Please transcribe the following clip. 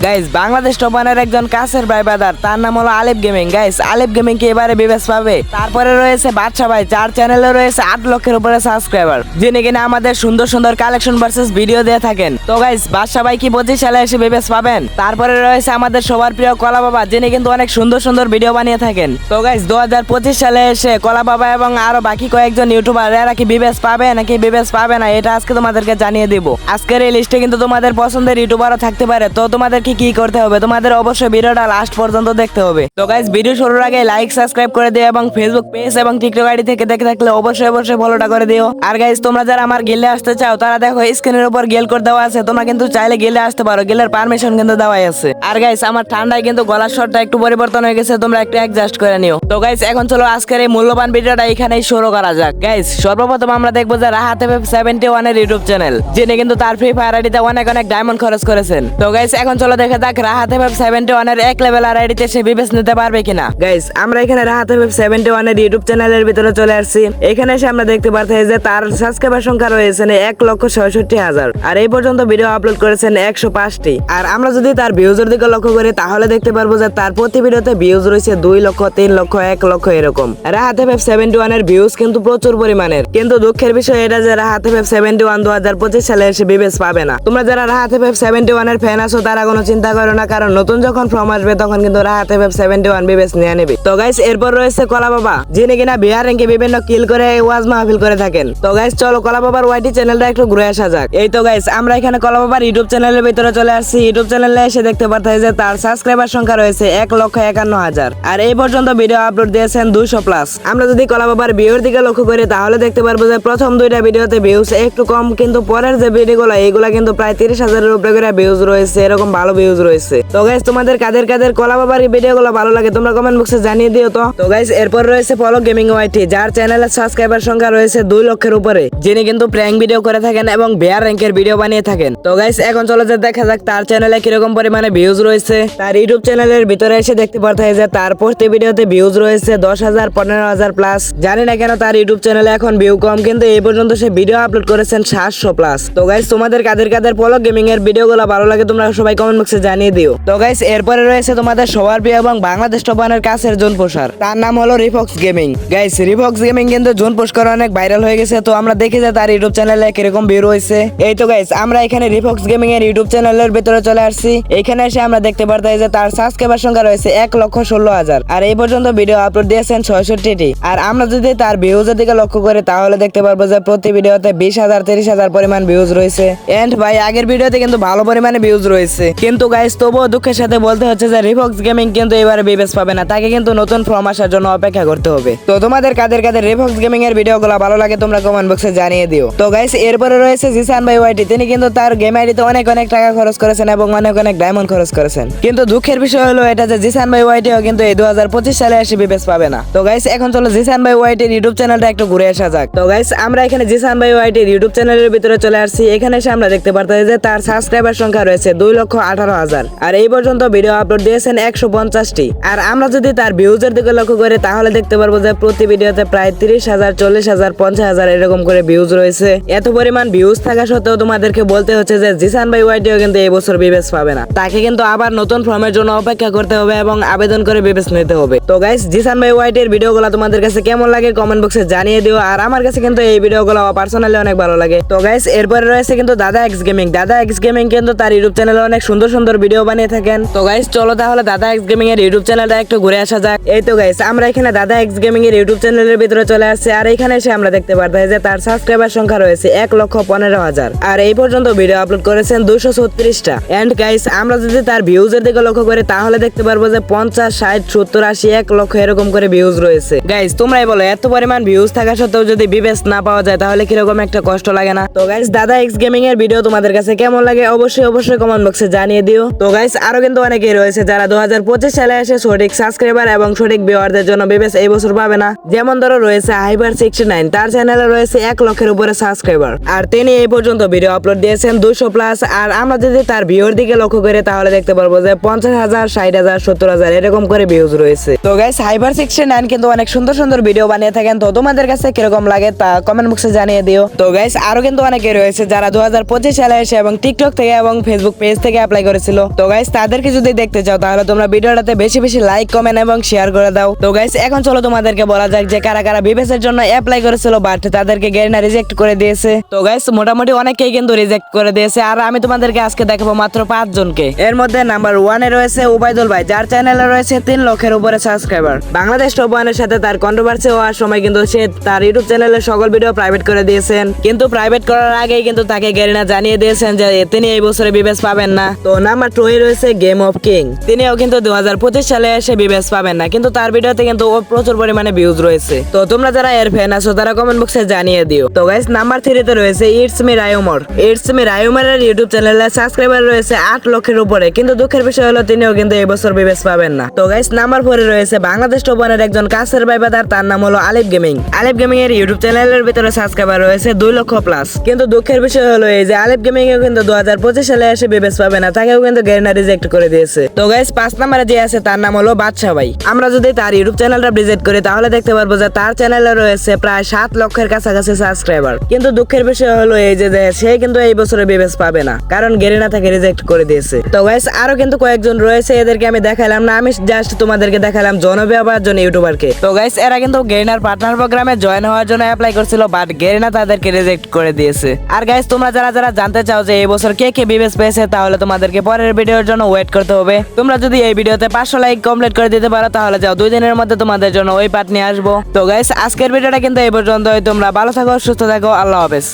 Guys Bangladesh টপানের একজন কাছের ভাই বাদার তার নাম হলো আলেপ গেমিং গাইস আলেপ গেমিং কে এবারে বিবেশ পাবে। তারপরে রয়েছে বাদশা ভাই চার চ্যানেলে রয়েছে আট লক্ষের উপরে সাবস্ক্রাইবার যিনি কিনা আমাদের সুন্দর সুন্দর কালেকশন ভার্সেস ভিডিও দিয়ে থাকেন। তো গাইস বাদশা ভাই কি পঁচিশ সালে এসে বিবেশ পাবেন? তারপরে রয়েছে আমাদের সবার প্রিয় কলা বাবা, যিনি কিন্তু অনেক সুন্দর সুন্দর ভিডিও বানিয়ে থাকেন। তো গাইস দু হাজার পঁচিশ সালে এসে কলা বাবা এবং আরও বাকি কয়েকজন ইউটিউবার এরা কি বিবেশ পাবে নাকি বিবেশ পাবে না, এটা আজকে তোমাদেরকে জানিয়ে দিব। আজকের এই লিস্টে কিন্তু তোমাদের পছন্দের ইউটিউবারও থাকতে পারে। তো তোমাদেরকে কি কি করতে হবে? তোমাদের অবশ্যই ভিডিওটা লাস্ট পর্যন্ত দেখতে হবে। তো গাইস ভিডিও শুরুর আগে লাইক সাবস্ক্রাইব করে দিও এবং ফেসবুক পেজ এবং টিকটক আইডি থেকে দেখে থাকলে অবশ্যই অবশ্যই ফলোটা করে দিও। আর গাইস তোমরা যারা আমার গেলে আসতে চাও, তারা দেখো স্ক্রিনের উপর গেল করে দেওয়া আছে। তোমরা কিন্তু চাইলে গেলে আসতে পারো। গেলের পারমিশন কিন্তু দেওয়াই আছে। আর গাইস আমার ঠান্ডায় কিন্তু গলার স্বরটা একটু পরিবর্তন হয়ে গেছে, তোমরা একটু অ্যাডজাস্ট করে নিও। তো গাইস এখন চলো আজকের এই মূল্যবান ভিডিওটা এখানেই শুরু করা যাক। গাইস সর্বপ্রথম আমরা দেখব যে রাহাত সেভেন্টি ওয়ানের ইউটিউব চ্যানেল যিনি কিন্তু তার ফ্রি ফায়ার আইডিতে অনেক অনেক ডায়মন্ড খরচ করেছেন। তো গাইস এখন চলো দেখে যাক রাহাত এফ সেভেন্টি ওয়ানের এক লেভেল আর আইডিতে সে বিবেচ নিতে পারবে কিনা। গাইস আমরা এখানে রাহাত এফ সেভেন্টি ওয়ানের ইউটিউব চ্যানেলের ভিতরে চলে আসছি। এখানে এসে আমরা দেখতে পাচ্ছি যে তার সাবস্ক্রাইবার সংখ্যা রয়েছে এক লক্ষ ছয়ষট্টি হাজার। আর এই পর্যন্ত ভিডিও আপলোড করেছেন একশো পাঁচটি। আর আমরা যদি তার ভিউজের দিকে লক্ষ্য করি, তাহলে দেখতে পারব যে তার প্রতি ভিডিওতে ভিউজ রয়েছে দুই লক্ষ, তিন লক্ষ, এক লক্ষ এরকম। রাহাত এফ সেভেন্টি ওয়ানের ভিউজ কিন্তু প্রচুর পরিমাণের। কিন্তু দুঃখের বিষয় এটা যে রাহাত এফ সেভেন্টি ওয়ান দু হাজার পঁচিশ সালে এসে বিবেচ পাবে না। তোমরা যারা রাহাত এফ সেভেন্টি ওয়ানের ফ্যান আছো, তারা কোনো চিন্তা করো না, কারণ নতুন যখন ফর্ম আসবে, তখন কিন্তু রাহাত এফ সেভেন্টি ওয়ান বিবেচ নিয়ে নেবে। তো গাইস এরপর রয়েছে কলা বাবা, যিনি কিনা বিহার র্যাঙ্কে বিভিন্ন কিল করে ওয়াজ মাহফিল করে থাকেন। তো গাইস চলো কলা বাবার ওয়াইটি চ্যানেলটা একটু ঘুরে আসা যাক। এই তো গাইস আমরা এখানে কলা বাবার ইউটিউব চ্যানেলের ভিতরে চলে আসছি। ইউটিউব চ্যানেলে এসে দেখতে পারতেছি যে তার সাবস্ক্রাইবার সংখ্যা রয়েছে এক লক্ষ একান্ন হাজার। আর এই পর্যন্ত ভিডিও আপলোড দিয়েছেন দুইশো প্লাস আমরা যদি কলা বাবার ভিউর দিকে লক্ষ্য করি, তাহলে দেখতে পারব যে প্রথম দুইটা ভিডিওতে ভিউজ একটু কম, কিন্তু পরের যে ভিডিওগুলো এইগুলা কিন্তু প্রায় তিরিশ হাজারের উপরে করে ভিউজ রয়েছে। এরকম ভালো ভিউজ রয়েছে। তো গাইস তোমাদের কাদের কাদের কলা বাবার এই ভিডিওগুলো ভালো লাগে, তোমরা কমেন্ট বক্সে জানিয়ে দিও তো। তো গাইস এরপর রয়েছে পলো গেমিং ওয়াইটি যার চ্যানেলের সাবস্ক্রাইবার সংখ্যা রয়েছে দুই লক্ষের উপরে, যিনি কিন্তু প্র্যাঙ্ক ভিডিও করে থাকেন এবং বেয়ার র্যাঙ্কের ভিডিও বানিয়ে থাকেন। তো গাইস এখন চলো যে দেখা যাক তার চ্যানেলে কীরকম পরিমাণে ভিউজ রয়েছে। তার ইউটিউব চ্যানেলের ভিতরে এসে দেখতে পারতে যে তার প্রতি ভিডিওতে ভিউজ রয়েছে দশ হাজার, পনেরো হাজার প্লাস জানি না কেন তার ইউটিউব চ্যানেলে এখন ভিউ কম, কিন্তু এই পর্যন্ত সে ভিডিও আপলোড করেছেন সাতশো প্লাস তো গাইস তোমাদের কাদের কাদের পলো গেমিং এর ভিডিওগুলো ভালো লাগে, তোমরা সবাই কমেন্ট বক্সে জানিয়ে দিও। তো গাইস এরপরে রয়েছে তোমাদের সবার প্রিয় এবং বাংলাদেশ টপানের কাছের জোন পোষার তার নাম হলো রিফক্স গেমিং গাইস রিফক্স গেমিং কিন্তু জোন পোস্ট অনেক ভাইরাল হয়ে গেছে, তো আমরা দেখি যে তার ইউটিউব চ্যানেলে কীরকম ভিউ রয়েছে। এই তো গাইস আমরা এখানে রিফক্স গেমিং এর ইউটিউব চ্যানেলের ভিতরে চলে আসছি। এখানে এসে আমরা দেখতে পারতাম যে তার সাবস্ক্রাইবার সংখ্যা রয়েছে এক লক্ষ ষোলো হাজার। আর এই পর্যন্ত ভিডিও আপলোড দিয়েছেন ছয়ষট্টিটি। আর আমরা যদি তার ভিউজের দিকে লক্ষ্য করি, তাহলে দেখতে পারব যে প্রতি ভিডিওতে বিশ হাজার, তিরিশ হাজার পরিমাণ ভিউজ রয়েছে। এন্ড ভাই, আগের ভিডিওতে কিন্তু ভালো পরিমাণে ভিউজ রয়েছে। কিন্তু গাইস তবুও দুঃখের সাথে বলতে হচ্ছে যে রিফক্স গেমিং কিন্তু এবারে বিবেচ পাবে না। তাকে কিন্তু নতুন ফর্ম আসার জন্য অপেক্ষা করতে হবে। তো তোমাদের কাদের কাদের রিফক্স গেমিং এর ভিডিওগুলো ভালো লাগে তোমরা কমেন্ট বক্সে জানিয়ে দিও। তো গাইস এরপরে রয়েছে জিসান ভাই ওয়াইটি তিনি কিন্তু তার গেম আইডিতে অনেক অনেক টাকা খরচ করেছেন এবং অনেক অনেক ডায়মন্ড খরচ করেছেন। কিন্তু দুঃখের বিষয় হলো এটা যে জিসান ভাই ওয়াইটিও কিন্তু এই দু হাজার পঁচিশ সালে এসে বিবেচ পাবে না। তো গাইস এখন চলো জিসান ভাই ওয়াইটির ইউটিউব চ্যানেলটা একটু ঘুরে আসা যাক। তো গাইস আমরা এখানে জিসান ভাই ওয়াইটির ইউটিউব চ্যানেলের ভিতরে চলে আসছি। এখানে এসে আমরা দেখতে পারতেছি যে তার সাবস্ক্রাইবার সংখ্যা রয়েছে দুই লক্ষ আঠারো হাজার। আর এই পর্যন্ত ভিডিও আপলোড দিয়েছেন একশো পঞ্চাশটি। আর আমরা যদি তার ভিউজের দিকে লক্ষ্য করি, তাহলে দেখতে পারব যে প্রতি ভিডিওতে প্রায় তিরিশ হাজার, চল্লিশ হাজার, পঞ্চাশ হাজার এরকম করে ভিউজ রয়েছে। এত পরিমাণ ভিউজ থাকা সত্ত্বেও তোমাদেরকে বলতে হচ্ছে যে জিসান ভাই ওয়াইটিও কিন্তু এই বছর বিবেচ পাবে না। তাকে কিন্তু আবার নতুন ফর্মের জন্য অপেক্ষা করতে হবে এবং আবেদন করে বিবেচ নিতে হবে। তো গাইস জিসান ভাই ওয়াইটির ভিডিওগুলো তোমাদের কাছে কেমন লাগে কমেন্ট বক্সে জানিয়ে দিও। আর আমার কাছে কিন্তু এই ভিডিওগুলো পার্সোনালি অনেক ভালো লাগে। তো গাইস এরপরে রয়েছে কিন্তু Dada X gaming Dada X gaming কিন্তু তার ইউটিউব চ্যানেলে অনেক সুন্দর সুন্দর ভিডিও বানিয়ে থাকেন। তো গাইস চলো তাহলে দাদা এক্স গেমিং এর ইউটিউব চ্যানেলটা একটু ঘুরে আসা যাক। এই তো গাইস আমরা এখানে দাদা এক্স গেমিং এর ইউটিউব চ্যানেলের ভিতরে চলে আসছে, আর এখানে এসে আমরা দেখতে পারতাম যে তার সাবস্ক্রাইবার সংখ্যা রয়েছে এক লক্ষ পনেরো হাজার। আর এই পর্যন্ত ভিডিও আপলোড করেছেন দুশো ছত্রিশটা। এন্ড গাইস আমরা যদি তার ভিউজের দিকে লক্ষ্য করি, তাহলে দেখতে পারব যে পঞ্চাশ, ষাট, সত্তর, আশি, এক লক্ষ এরকম করে ভিউজ রয়েছে। গাইস তোমরাই বলো, এত পরিমাণ ভিউজ থাকা সত্ত্বেও যদি বিবেচ না পাওয়া যায়, তাহলে কীরকম একটা কষ্ট লাগে না? তো গাইস দাদা এক্স গেমিং এর ভিডিও তোমাদের কাছে কেমন লাগে? অবশ্যই অবশ্যই কমেন্ট বক্সে জানিয়ে দিও। তো গাইস আরও কিন্তু অনেকেই রয়েছে যারা দু হাজার পঁচিশ সালে এসে সঠিক সাবস্ক্রাইবার এবং সঠিক ভিউয়ারদের জন্য বিবেচ এই বছর পাবে না। যেমন ধরো রয়েছে হাইবার সিক্সটি নাইন তার চ্যানেলে রয়েছে এক লক্ষের উপরে সাবস্ক্রাইবার আর তিনি এই পর্যন্ত ভিডিও আপলোড দিয়েছেন দুশো প্লাস আর আমরা যদি তার ভিউর দিকে লক্ষ্য করে, তাহলে দেখতে পারব যে পঞ্চাশ হাজার, ষাট হাজার, সত্তর হাজার এরকম করে ভিউজ রয়েছে। তো গাইস হাইবার সিক্সটি নাইন কিন্তু অনেক সুন্দর সুন্দর ভিডিও বানিয়ে থাকেন। তো তোমাদের কাছে কীরকম লাগে তা কমেন্ট বক্সে জানিয়ে দিও। তো গাইস আরও কিন্তু অনেকে রয়েছে যারা দু হাজার পঁচিশ সালে এসে এবং টিকটক থেকে এবং ফেসবুক পেজ থেকে অ্যাপ্লাই অ্যাপ্লাই করেছিল। তো গাইস তাদেরকে যদি দেখতে চাও, তাহলে তোমরা ভিডিওটাতে বেশি বেশি লাইক কমেন্ট এবং শেয়ার করে দাও। তো গাইস এখন চলো তোমাদেরকে বলা যাক যে কারা কারা বিবেসের জন্য অ্যাপ্লাই করেছিল বাট তাদেরকে গেরিনা রিজেক্ট করে দিয়েছে। তো গাইস মোটামুটি অনেকেই কিন্তু রিজেক্ট করে দিয়েছে, আর আমি তোমাদেরকে আজকে দেখাবো মাত্র পাঁচ জনকে এর মধ্যে নাম্বার ওয়ানে রয়েছে উবাইদুল ভাই, যার চ্যানেলে রয়েছে তিন লক্ষের উপরে সাবস্ক্রাইবার বাংলাদেশ টপ ওয়ানের সাথে তার কন্ট্রোভার্সি হওয়ার সময় কিন্তু সে তার ইউটিউব চ্যানেলে সকল ভিডিও প্রাইভেট করে দিয়েছেন। কিন্তু প্রাইভেট করার আগেই কিন্তু তাকে গেরিনা জানিয়ে দিয়েছেন যে তিনি এই বছরে বিবেস পাবেন না। তো নাম্বার টু রয়েছে গেম অফ কিং তিনিও কিন্তু দু হাজার পঁচিশ সালে এসে বিবেস পাবেন না, কিন্তু তার ভিডিওতে কিন্তু প্রচুর পরিমাণে ভিউজ রয়েছে। তো তোমরা যারা এর ফ্যান আছো, তারা কমেন্ট বক্সে জানিয়ে দিও। তো গাইস নাম্বার থ্রিতে রয়েছে it's me Rayumor it's me রায়ুমরের YouTube চ্যানেলে সাবস্ক্রাইবার রয়েছে আট লক্ষের উপরে, কিন্তু দুঃখের বিষয় হলো তিনিও কিন্তু এই বছর বিবেস পাবেন না। তো গাইস নাম্বার ফোরে রয়েছে বাংলাদেশ টোপানের একজন কাছের ভাইবাদার তার নাম হলো আলিফ গেমিং আলিফ গেমিং এর ইউটিউব চ্যানেলের ভিতরে সাবস্ক্রাইবার রয়েছে দুই লক্ষ প্লাস কিন্তু দুঃখের বিষয় হলো এই যে আলিফ গেমিং কিন্তু দু সালে এসে বিবেস পাবে না তাকেও কিন্তু রিজেক্ট করে দিয়েছে। তো গাইস পাঁচ নাম্বারে যে আছে, তার নাম হলো ভাই। আমরা যদি তার ইউটিউব চ্যানেলটা ভিজিট করি, তাহলে দেখতে পারব যে তার চ্যানেলে রয়েছে প্রায় সাত লক্ষের কাছাকাছি সাবস্ক্রাইবার কিন্তু দুঃখের বিষয় হলো এই যে সে কিন্তু এই বছরে বিবেস পাবে না, কারণ গেরিনা তাকে রিজেক্ট করে দিয়েছে। তো গাইস আরও কিন্তু কয়েকজন রয়েছে, এদেরকে আমি দেখালাম না, আমি জাস্ট তোমাদেরকে দেখালাম জনপ্রিয় হওয়ার জন্য ইউটিউবারকে। তো গাইস এরা কিন্তু গেরিনার পার্টনার প্রোগ্রামে জয়েন হওয়ার জন্য অ্যাপ্লাই করছিল বাট গেরিনা তাদেরকে রিজেক্ট করে দিয়েছে। আর গাইস তোমরা যারা যারা জানতে চাও যে এই বছর কে কে বিবেস পেয়েছে, তাহলে তোমাদেরকে পরের ভিডিওর জন্য ওয়েট করতে হবে। তোমরা যদি এই ভিডিওতে পাঁচশো লাইক কমপ্লিট করে দিতে পারো, তাহলে যাও দুই দিনের মধ্যে তোমাদের জন্য ওই পার্ট নিয়ে আসব। তো গাইস আজকের ভিডিওটা কিন্তু এই পর্যন্ত তোমরা ভালো থাকো, সুস্থ থাকো, আল্লাহ হাফেজ।